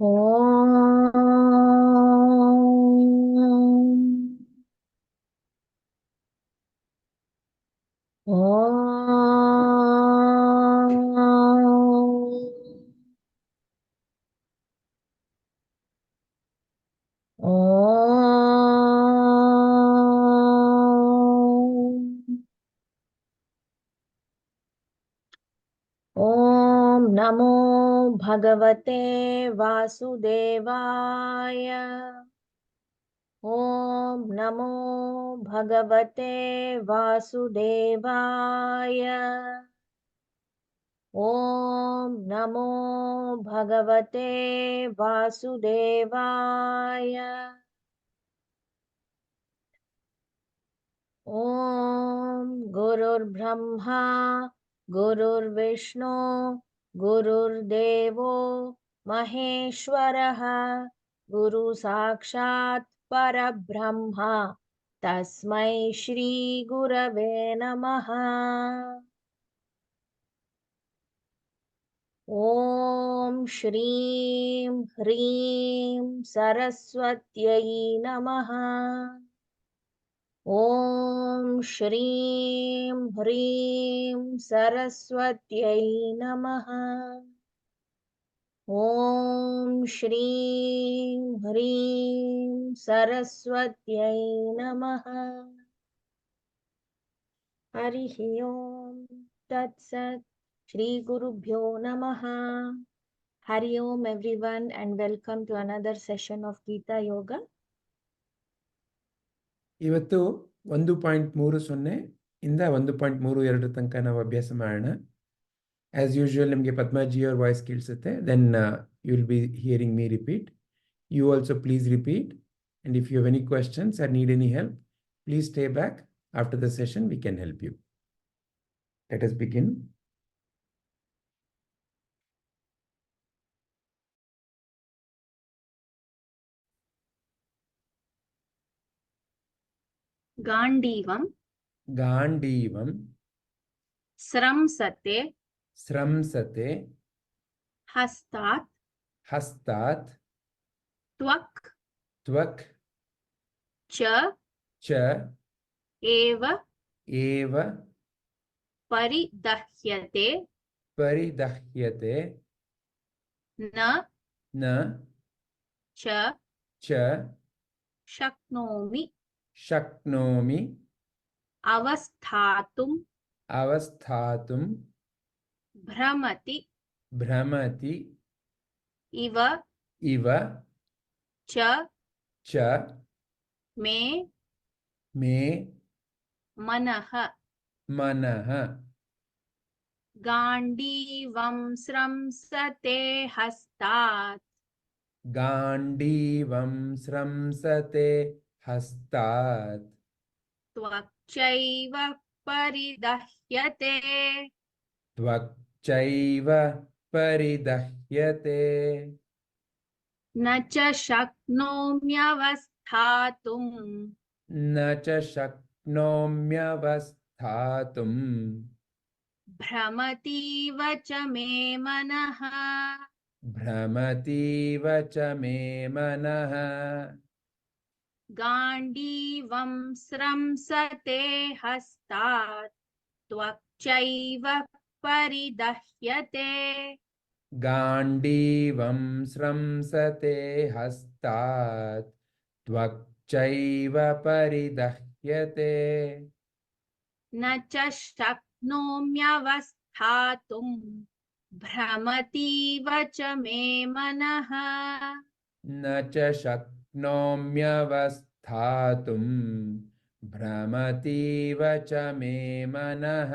Om. Om. Namo भगवते वासुदेवाय। ॐ नमो भगवते वासुदेवाय। ॐ नमो भगवते वासुदेवाय। ॐ गुरुर्ब्रह्मा गुरुर्विष्णु गुरुर्देवो महेश्वरः गुरुसाक्षात् परब्रह्मा तस्मै श्रीगुरवे नमः। ॐ श्रीं ह्रीं सरस्वत्यै नमः ॐ श्रीं ह्रीं सरस्वत्यै नमः। ॐ श्रीं ह्रीं सरस्वत्यै नमः। हरिः ॐ तत्सत् श्रीगुरुभ्यो नमः। हरि ओम everyone and welcome to another session of Gita Yoga. ಇವತ್ತು ಒಂದು ಪಾಯಿಂಟ್ ಮೂರು ಸೊನ್ನೆ ಇಂದ ಒಂದು ಪಾಯಿಂಟ್ ಮೂರು ಎರಡು ತನಕ ನಾವು ಅಭ್ಯಾಸ ಮಾಡೋಣ. ಆ್ಯಸ್ ಯೂಶುವಲ್ ನಿಮಗೆ ಪದ್ಮಾಜಿ ಅವ್ರ voice ಕೇಳಿಸುತ್ತೆ. Then you will be hearing me repeat you also please repeat and if you have any questions or need any help please stay back after the session we can help you let us begin गांडीवम गांडीवम श्रमसते श्रमसते हस्तात हस्तात त्वक त्वक च च एव एव परिदह्यते परिदह्यते न न च च शक्नोमि। शक्नोमि। अवस्थातुं अवस्थातुं भ्रमति। भ्रमति। इव। इव। च। च। मे। मे। मनः। मनः। गाण्डीवं स्रंसते हस्तात्। गाण्डीवं स्रंसते हस्तात्। त्वक्चैव परिदह्यते। त्वक्चैव परिदह्यते। न च शक्नोम्यवस्थातुं न च शक्नोम्यवस्थातुं भ्रमतीव च मे मनः। भ्रमतीव च मे मनः। गाण्डीवं स्रंसते हस्तात् त्वक्चैव परिदह्यते। गाण्डीवं स्रंसते हस्तात् त्वक्चैव परिदह्यते। न च शक्नोम्यवस्थातुं भ्रमतीव च मे मनः। न च शक्नोम्यवस्थातुं भ्रमतीव च मे मनः।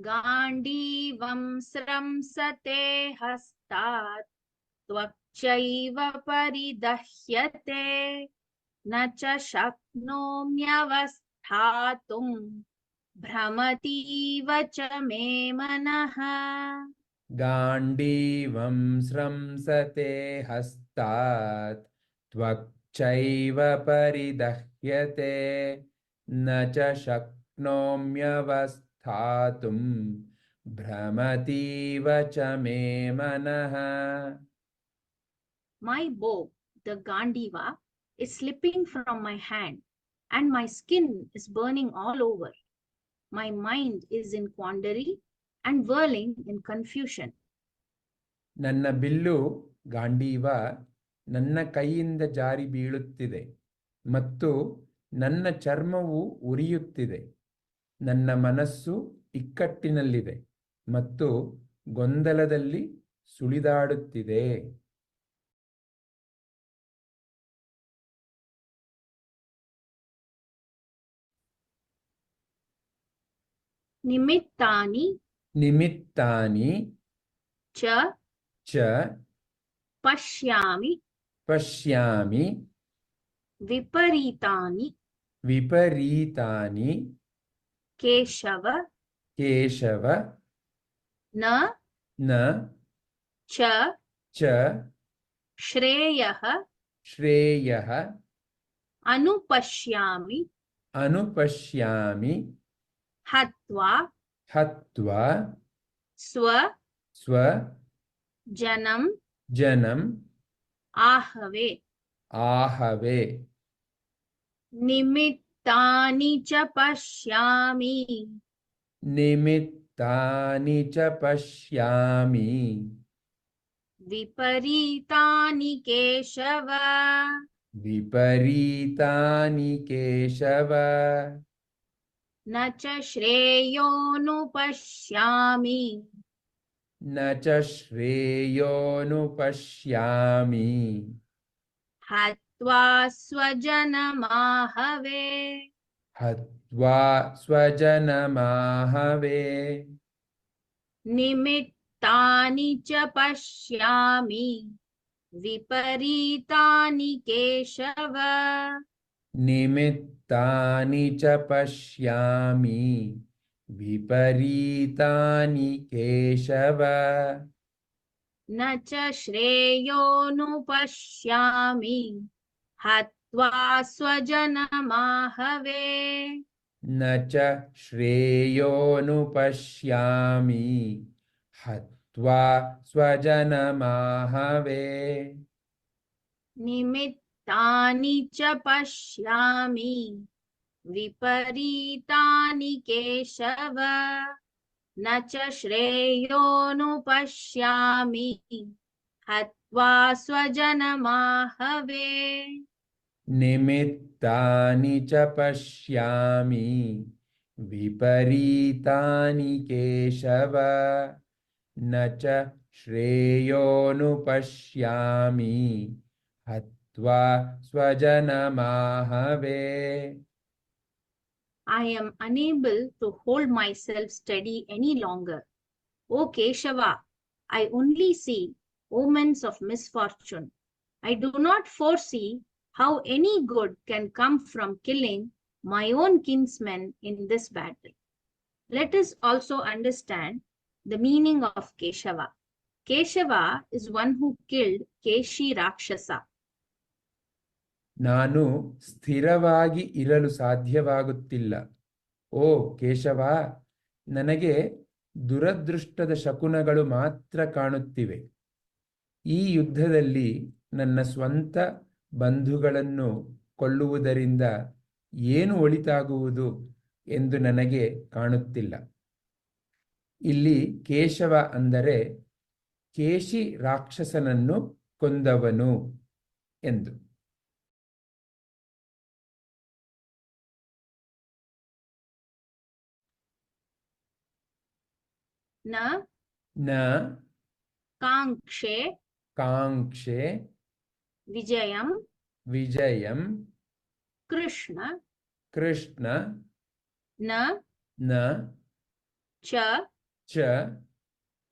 गाण्डीवं स्रंसते हस्तात्, त्वक्चैव परिदह्यते। न च शक्नोम्यवस्थातुं भ्रमतीव च मे मनः। गाण्डीवं स्रंसते हस्तात् त्वक्चैव परिदह्यते न च शक्नोम्यवस्थातुं भ्रमतीव च मे मनः My bow, the Gandiva, is slipping from my hand, and my skin is burning all over. My mind is in quandary and whirling in confusion. ನನ್ನ ಬಿಲ್ಲು ಗಾಂಡೀವ ನನ್ನ ಕೈಯಿಂದ ಜಾರಿ ಬೀಳುತ್ತಿದೆ ಮತ್ತು ನನ್ನ ಚರ್ಮವು ಉರಿಯುತ್ತಿದೆ ನನ್ನ ಮನಸ್ಸು ಇಕ್ಕಟ್ಟಿನಲ್ಲಿದೆ ಮತ್ತು ಗೊಂದಲದಲ್ಲಿ ಸುಳಿದಾಡುತ್ತಿದೆ Nimittani निमित्तानि च च पश्यामि। पश्यामि। विपरीतानि। विपरीतानि। केशव। केशव। न। न। च। च। श्रेयः। श्रेयः। अनुपश्यामि। अनुपश्यामि। हत्वा। हत्वा स्व स्व जनम जनम आहवे। आहवे। निमित्तानि च पश्यामि। निमित्तानि च पश्यामि। विपरीतानि केशव। विपरीतानि केशव। न च श्रेयोनुपश्यामि न च श्रेयोनुपश्यामि हत्वा स्वजनमाहवे। हत्वा स्वजनमाहवे। निमित्तानि च पश्यामि। विपरीतानि केशव। निमित्तानि च पश्यामि। विपरीतानि केशव। न च श्रेयोनुपश्यामि हत्वा स्वजनमाहवे। न च श्रेयोनुपश्यामि हत्वा स्वजनमाहवे। निमित्तानि च पश्यामि। विपरीतानि केशव, न च श्रेयोनुपश्यामि हत्वा स्वजनमाहवे। निमित्तानि च पश्यामि। विपरीतानि केशव, न च श्रेयोनुपश्यामि हत्वा स्वजनमाहवे I am unable to hold myself steady any longer. O Keshava, I only see omens of misfortune. I do not foresee how any good can come from killing my own kinsmen in this battle. Let us also understand the meaning of Keshava. Keshava is one who killed Keshi Rakshasa. ನಾನು ಸ್ಥಿರವಾಗಿ ಇರಲು ಸಾಧ್ಯವಾಗುತ್ತಿಲ್ಲ. ಓ ಕೇಶವ, ನನಗೆ ದುರದೃಷ್ಟದ ಶಕುನಗಳು ಮಾತ್ರ ಕಾಣುತ್ತಿವೆ. ಈ ಯುದ್ಧದಲ್ಲಿ ನನ್ನ ಸ್ವಂತ ಬಂಧುಗಳನ್ನು ಕೊಲ್ಲುವುದರಿಂದ ಏನು ಒಳಿತಾಗುವುದು ಎಂದು ನನಗೆ ಕಾಣುತ್ತಿಲ್ಲ. ಇಲ್ಲಿ ಕೇಶವ ಅಂದರೆ ಕೇಶಿ ರಾಕ್ಷಸನನ್ನು ಕೊಂದವನು ಎಂದು. न न कांक्षे कांक्षे विजयं विजयं कृष्ण कृष्ण न न च च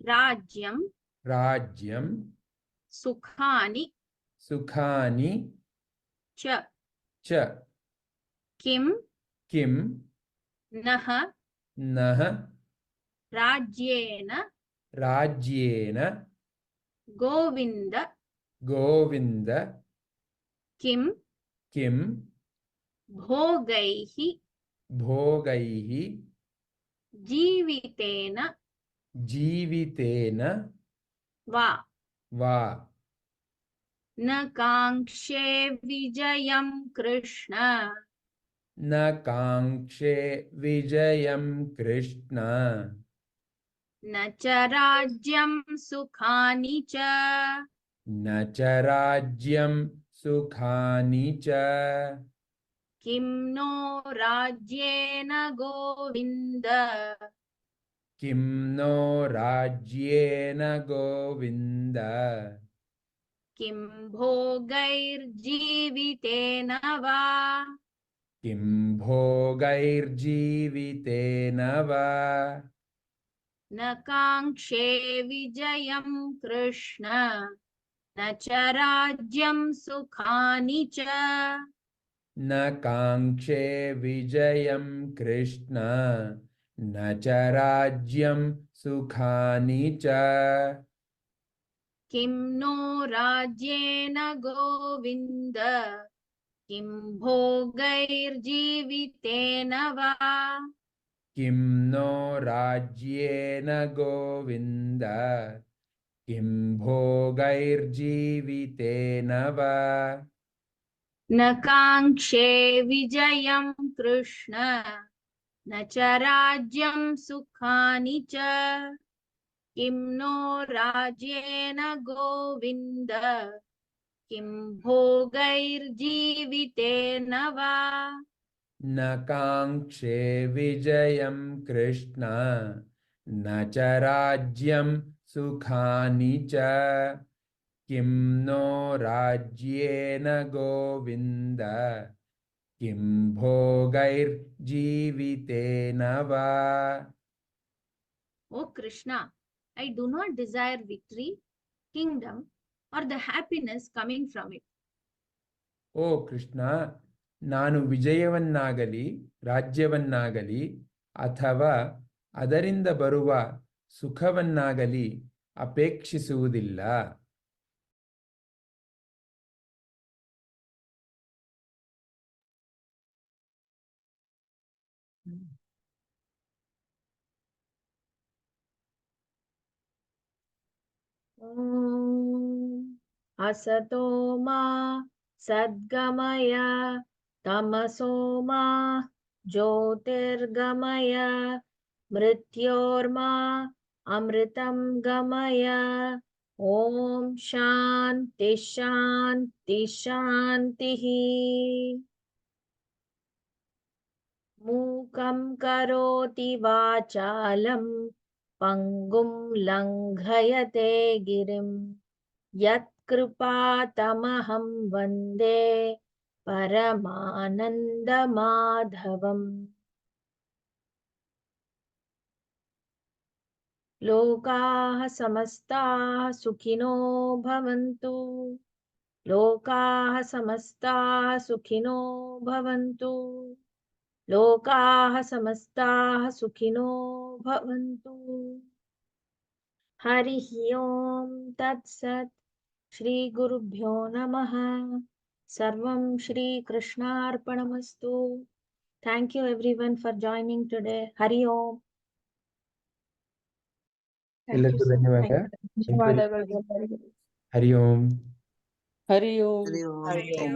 राज्यं राज्यं सुखानि सुखानि च च किं किं नह नह राज्येन राज्येन गोविंद गोविंद किम किम भोगैहि भोगैहि जीवितेन जीवितेन वा। वा। न कांक्षे विजयं कृष्ण। न कांक्षे विजयं कृष्ण। न च राज्यं सुखानि च न च राज्यं सुखानि च किं नो राज्येन गोविन्द किं नो राज्येन गोविन्द किं भोगैर्जीवितेन वा किं भोगैर्जीवितेन वा न काङ्क्षे विजयं कृष्ण न च राज्यं सुखानि च न काङ्क्षे विजयं कृष्ण न च राज्यं सुखानि च किं नो राज्येन गोविन्द किं भोगैर्जीवितेन वा किं नो राज्येन गोविन्द? किं भोगैर्जीवितेन वा? न काङ्क्षे विजयं कृष्ण न च राज्यं सुखानि च। किं नो राज्येन गोविन्द? किं भोगैर्जीवितेन वा न काङ्क्षे विजयं कृष्ण न च राज्यं सुखानि च किं नो राज्येन गोविन्द किं भोगैर्जीवितेन वा O Krishna, I do not desire victory, kingdom, or the happiness coming from it. O Krishna, ನಾನು ವಿಜಯವನ್ನಾಗಲಿ ರಾಜ್ಯವನ್ನಾಗಲಿ ಅಥವಾ ಅದರಿಂದ ಬರುವ ಸುಖವನ್ನಾಗಲಿ ಅಪೇಕ್ಷಿಸುವುದಿಲ್ಲ ॐ असतो मा सद्गमय तमसो मा ज्योतिर्गमय मृत्योर्मा अमृतं गमय ॐ शान्ति शान्ति शान्तिः मूकं करोति वाचालं पङ्गुं लङ्घयते गिरिं यत्कृपातमहं वन्दे परमानन्दमाधवम् लोकाः समस्ताः सुखिनो भवन्तु लोकाः समस्ताः सुखिनो भवन्तु लोकाः समस्ताः सुखिनो भवन्तु हरिः ओं तत्सत् श्रीगुरुभ्यो नमः సర్వం Shri కృష్ణార్పణమస్తు. Thank you everyone for joining today Hari Om ధన్యవాదాలు. హరి ఓం హరి ఓం హరి ఓం